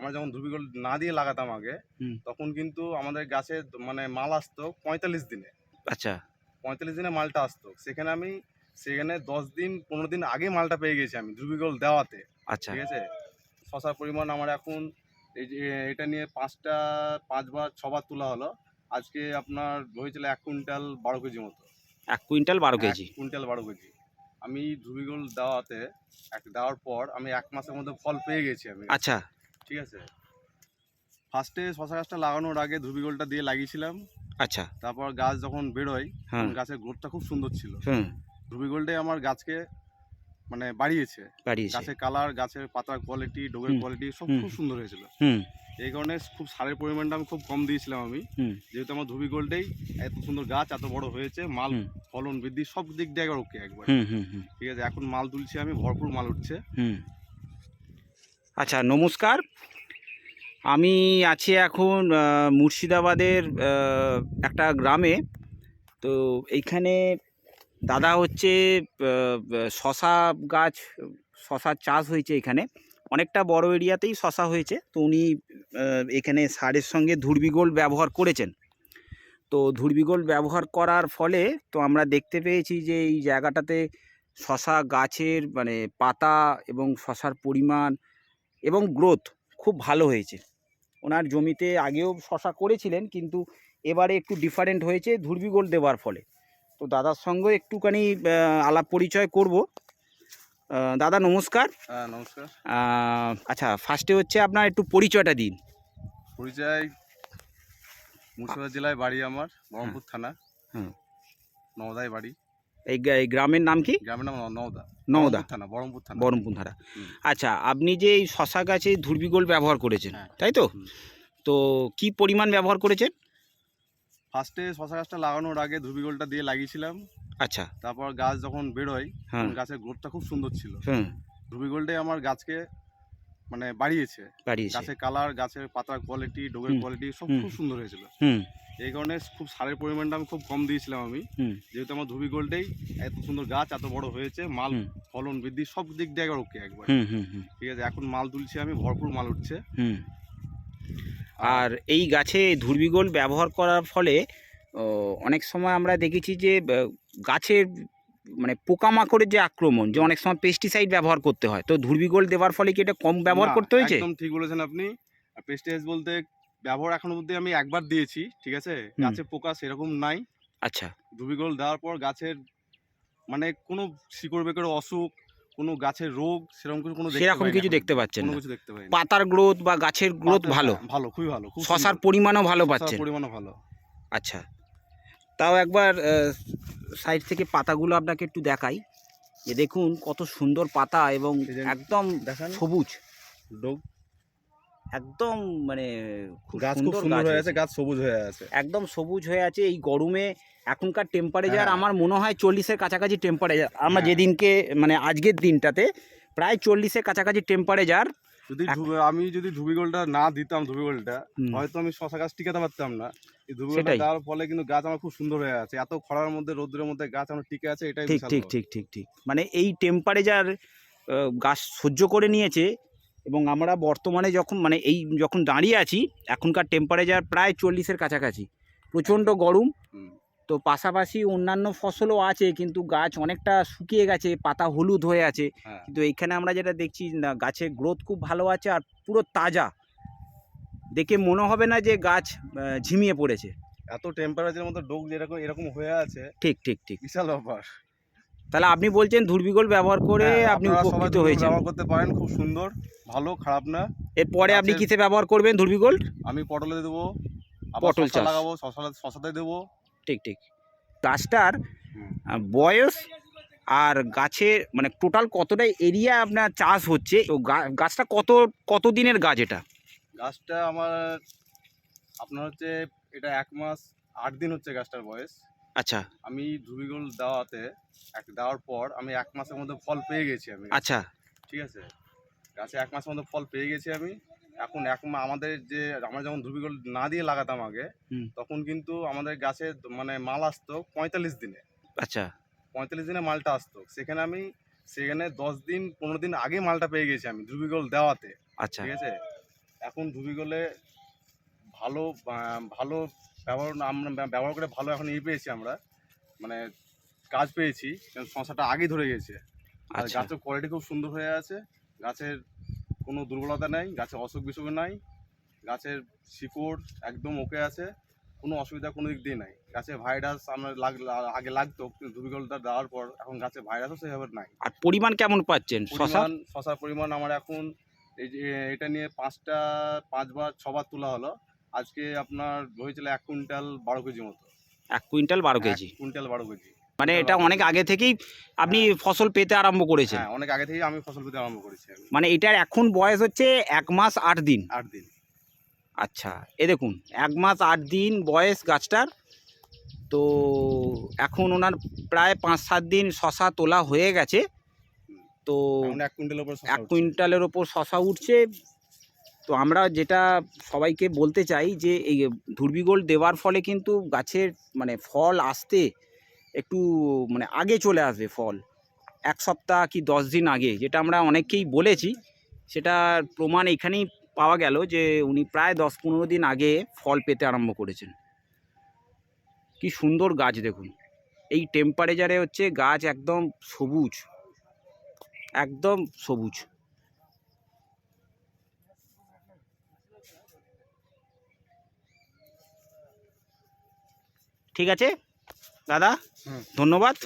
আমরা যখন ধুবিগোল না দিয়ে লাগাতাম আগে তখন কিন্তু আমাদের গাছে মানে মাল আসতো পঁয়তাল্লিশ দিনে। আচ্ছা। পঁয়তাল্লিশ দিনে মালটা আসতো। সেখানে আমি সেখানে দশ দিন পনেরো দিন আগে মালটা পেয়ে গেছি আমি ধুবিগোল দেওয়াতে। আচ্ছা। ঠিক আছে? শশার পরিমাণ আমার এখন এই যে এটা নিয়ে পাঁচটা পাঁচবার ছবার তোলা হলো। আজকে আপনার হয়েছিল এক কুইন্টাল বারো কেজি মতো। এক কুইন্টাল বারো কেজি? এক কুইন্টাল বারো কেজি। আমি ধুবিগোল দেওয়াতে এক দেওয়ার পর আমি এক মাসের মধ্যে ফল পেয়ে গেছি আমি। আচ্ছা। ঠিক আছে? ফার্স্টে শশা গাছটা লাগানোর আগে ধুবিগোলটা দিয়ে লাগিয়েছিলাম। আচ্ছা। তারপর গাছ যখন বেরোয় তখন গাছের গ্রোথটা খুব সুন্দর ছিল। ধুবিগোলটাই আমার গাছকে মানে বাড়িয়েছে। গাছের কালার গাছের পাতার কোয়ালিটি ডোগের কোয়ালিটি সব খুব সুন্দর হয়েছিল। এই কারণে খুব সারের পরিমাণটা আমি খুব কম দিয়েছিলাম আমি। যেহেতু আমার ধুবি গোল্ডেই এত সুন্দর গাছ এত বড় হয়েছে মাল ফলন বৃদ্ধি সব দিক দিয়ে একবার। ওকে একবার ঠিক আছে এখন মাল তুলছি আমি ভরপুর মাল উঠছে। হুম। আচ্ছা নমস্কার। আমি আছি এখন মুর্শিদাবাদের একটা গ্রামে। তো এইখানে দাদা হচ্ছে শশা গাছ, শশার চাষ হয়েছে এখানে। অনেকটা বড় এরিয়াতেই শশা হয়েছে। তো উনি এখানে সারের সঙ্গে ধুর্বিগোল ব্যবহার করেছেন। তো ধুর্বিগোল ব্যবহার করার ফলে, তো আমরা দেখতে পেয়েছি যে এই জায়গাটাতে শশা গাছের মানে পাতা এবং শশার পরিমাণ এবং গ্রোথ খুব ভালো হয়েছে। ওনার জমিতে আগেও শশা করেছিলেন কিন্তু এবারে একটু ডিফারেন্ট হয়েছে ধুর্বিগোল দেওয়ার ফলে। তো দাদার সঙ্গে একটুখানি আলাপ পরিচয় করব। দাদা নমস্কার। হ্যাঁ নমস্কার। আচ্ছা ফার্স্টে হচ্ছে আপনার একটু পরিচয়টা দিন। পরিচয় মুর্শিদাবাদ জেলায় বাড়ি আমার বহরমপুর থানা হুম। নওদায় বাড়ি। এই গ্রামের নাম কি? গ্রামের নাম নওদা। নওদা। থানা বহরমপুর থানা। বহরমপুর ধারা আচ্ছা আপনি যে এই শশা গাছে ধুর্বিগোল ব্যবহার করেছেন হ্যাঁ। তাই তো? তো কি পরিমাণ ব্যবহার করেছেন? ফার্স্টে শশা গাছটা লাগানোর আগে ধুবিগোলটা দিয়ে লাগিয়েছিলাম। আচ্ছা। তারপর গাছ যখন বেরোয় হ্যাঁ। গাছের গ্রোথটা খুব সুন্দর ছিল। হুম। ধুবিগোলটাই আমার গাছকে মানে বাড়িয়েছে। গাছের কালার গাছের পাতার কোয়ালিটি ডোগের কোয়ালিটি সব খুব সুন্দর হয়েছিল। এই কারণে খুব সারের পরিমাণটা আমি খুব কম দিয়েছিলাম আমি। যেহেতু আমার ধুবি গোল্ডেই এত সুন্দর গাছ এত বড় হয়েছে মাল ফলন বৃদ্ধি সব দিক দিয়ে একবার ওকে একবার। ঠিক আছে এখন মাল তুলছি আমি ভরপুর মাল উঠছে। আর এই গাছে ধুর্বিগোল ব্যবহার করার ফলে অনেক সময় আমরা দেখেছি যে গাছের মানে পোকামাকড়ের যে আক্রমণ যে অনেক সময় পেস্টিসাইড ব্যবহার করতে হয় তো ধুর্বিগোল দেওয়ার ফলে কি এটা কম ব্যবহার করতে হয়েছে? একদম ঠিক বলেছেন আপনি। পেস্টিসাইড বলতে ব্যবহার এখনও অবধি আমি একবার দিয়েছি ঠিক আছে। গাছে পোকা সেরকম নাই। আচ্ছা। ধুবিগোল দেওয়ার পর গাছের মানে কোনো শিকড় বেকড় অসুখ কোনো গাছের রোগ সেরকম কিছু কোনো সেরকম কিছু। দেখতে পাচ্ছেন কোনো কিছু দেখতে পাই পাতার গ্রোথ বা গাছের গ্রোথ ভালো? হ্যাঁ, ভালো খুবই ভালো শশার পরিমাণও ভালো পাচ্ছেন? পরিমাণও ভালো। আচ্ছা। তাও একবার সাইড থেকে পাতাগুলো আপনাকে একটু দেখাই। যে দেখুন কত সুন্দর পাতা এবং একদম সবুজ। ডোগ একদম মানে খুব গাছ খুব সুন্দর হয়ে আছে গাছ সবুজ হয়ে আছে। একদম সবুজ হয়ে আছে এই গরমে এখনকার টেম্পারেচার হ্যাঁ। আমার মনে হয় চল্লিশের কাছাকাছি টেম্পারেচার আমরা হ্যাঁ। যেদিনকে মানে আজকের দিনটাতে প্রায় চল্লিশের কাছাকাছি টেম্পারেচার যদি আমি যদি ধুবিগোলটা না দিতাম ধুবিগোলটা হয়তো আমি শশা গাছ টিকাতে পারতাম না। এই ধুবিগোলটা দেওয়ার ফলে কিন্তু গাছ আমার খুব সুন্দর হয়ে আছে। এত খরার মধ্যে রোদ্রের মধ্যে গাছ আমার টিকে আছে এটাই ঠিক ঠিক ঠিক ঠিক ঠিক। মানে এই টেম্পারেচার গাছ সহ্য করে নিয়েছে এবং আমরা বর্তমানে যখন মানে এই যখন দাঁড়িয়ে আছি এখনকার টেম্পারেচার প্রায় চল্লিশের কাছাকাছি। প্রচণ্ড গরম। তো পাশাপাশি অন্যান্য ফসলও আছে কিন্তু গাছ অনেকটা শুকিয়ে গেছে পাতা হলুদ হয়ে আছে। হ্যাঁ। কিন্তু এইখানে আমরা যেটা দেখছি না গাছের গ্রোথ খুব ভালো আছে আর পুরো তাজা। দেখে মনে হবে না যে গাছ ঝিমিয়ে পড়েছে। এত টেম্পারেচারের মধ্যে ডোগ যেরকম এরকম হয়ে আছে ঠিক ঠিক ঠিক। বিশাল ব্যাপার। তাহলে আপনি বলছেন ধুর্বিগোল ব্যবহার করে হ্যাঁ, আপনি উপকৃত হয়েছেন। ব্যবহার করতে পারেন খুব সুন্দর। ভালো খারাপ না। এরপরে আপনি কিসে ব্যবহার করবেন? ধুর্বিগোল? আমি পটলে দেবো পটল চাষ। লাগাবো শশা শশাতে দেবো। ঠিক ঠিক। গাছটার বয়স আর গাছের মানে টোটাল কতটা এরিয়া আপনার চাষ হচ্ছে? তো গাছটা কত কত দিনের গাছ এটা? গাছটা আমার আপনার হচ্ছে এটা এক মাস আট দিন হচ্ছে গাছটার বয়স। আচ্ছা। আমি ধুবিগোল দেওয়াতে এক দেওয়ার পর আমি এক মাসের মধ্যে ফল পেয়ে গেছি আমি। আচ্ছা। ঠিক আছে? গাছে এক মাসের মধ্যে ফল পেয়ে গেছি আমি। এখন এক আমাদের যে আমরা যখন ধুবিগোল না দিয়ে লাগাতাম আগে তখন কিন্তু আমাদের গাছে মানে মাল আসতো পঁয়তাল্লিশ দিনে। আচ্ছা। পঁয়তাল্লিশ দিনে মালটা আসতো। সেখানে আমি সেখানে দশ দিন পনেরো দিন আগে মালটা পেয়ে গেছি আমি ধুবিগোল দেওয়াতে। আচ্ছা। ঠিক আছে? এখন ধুবিগলে ভালো ভালো ব্যবহার আমরা ব্যবহার করে ভালো এখন ইয়ে পেয়েছি আমরা। মানে কাজ পেয়েছি শশাটা আগেই ধরে গেছে। আর আচ্ছা। গাছের কোয়ালিটি খুব সুন্দর হয়ে আছে। গাছের কোনো দুর্বলতা নেই গাছের অসুখ বিসুখ নাই গাছের শিকড় একদম ওকে আছে কোনো অসুবিধা কোনো দিক দিয়ে নাই। গাছে ভাইরাস আমরা লাগ আগে লাগতো কিন্তু ধুবিগলটা দেওয়ার পর এখন গাছে ভাইরাসও সেভাবে নাই। আর পরিমাণ কেমন পাচ্ছেন? পরিমাণ শশার পরিমাণ আমার এখন এই যে এটা নিয়ে পাঁচটা পাঁচবার ছবার তোলা হলো। আজকে আপনার হয়েছিল এক কুইন্টাল বারো কেজি মতো। এক কুইন্টাল বারো কেজি? কুইন্টাল বারো কেজি। মানে এটা অনেক আগে থেকেই আপনি ফসল পেতে আরম্ভ করেছেন। হ্যাঁ অনেক আগে থেকেই আমি ফসল পেতে আরম্ভ করেছি আমি। মানে এটার এখন বয়স হচ্ছে এক মাস আট দিন। আট দিন। আচ্ছা এ দেখুন এক মাস আট দিন বয়স গাছটার। তো এখন ওনার প্রায় পাঁচ সাত দিন শশা তোলা হয়ে গেছে। তো এখন এক কুইন্টালের উপর শসা এক উঠছে। কুইন্টালের ওপর শশা উঠছে। তো আমরা যেটা সবাইকে বলতে চাই যে এই ধুর্বিগোল দেওয়ার ফলে কিন্তু গাছের মানে ফল আসতে একটু মানে আগে চলে আসবে ফল। এক সপ্তাহ কি দশ দিন আগে, যেটা আমরা অনেককেই বলেছি, সেটার প্রমাণ এখানেই পাওয়া গেল যে উনি প্রায় দশ পনেরো দিন আগে ফল পেতে আরম্ভ করেছেন। কি সুন্দর গাছ দেখুন। এই টেম্পারেচারে হচ্ছে গাছ একদম সবুজ। একদম সবুজ। ঠিক আছে? দাদা ধন্যবাদ।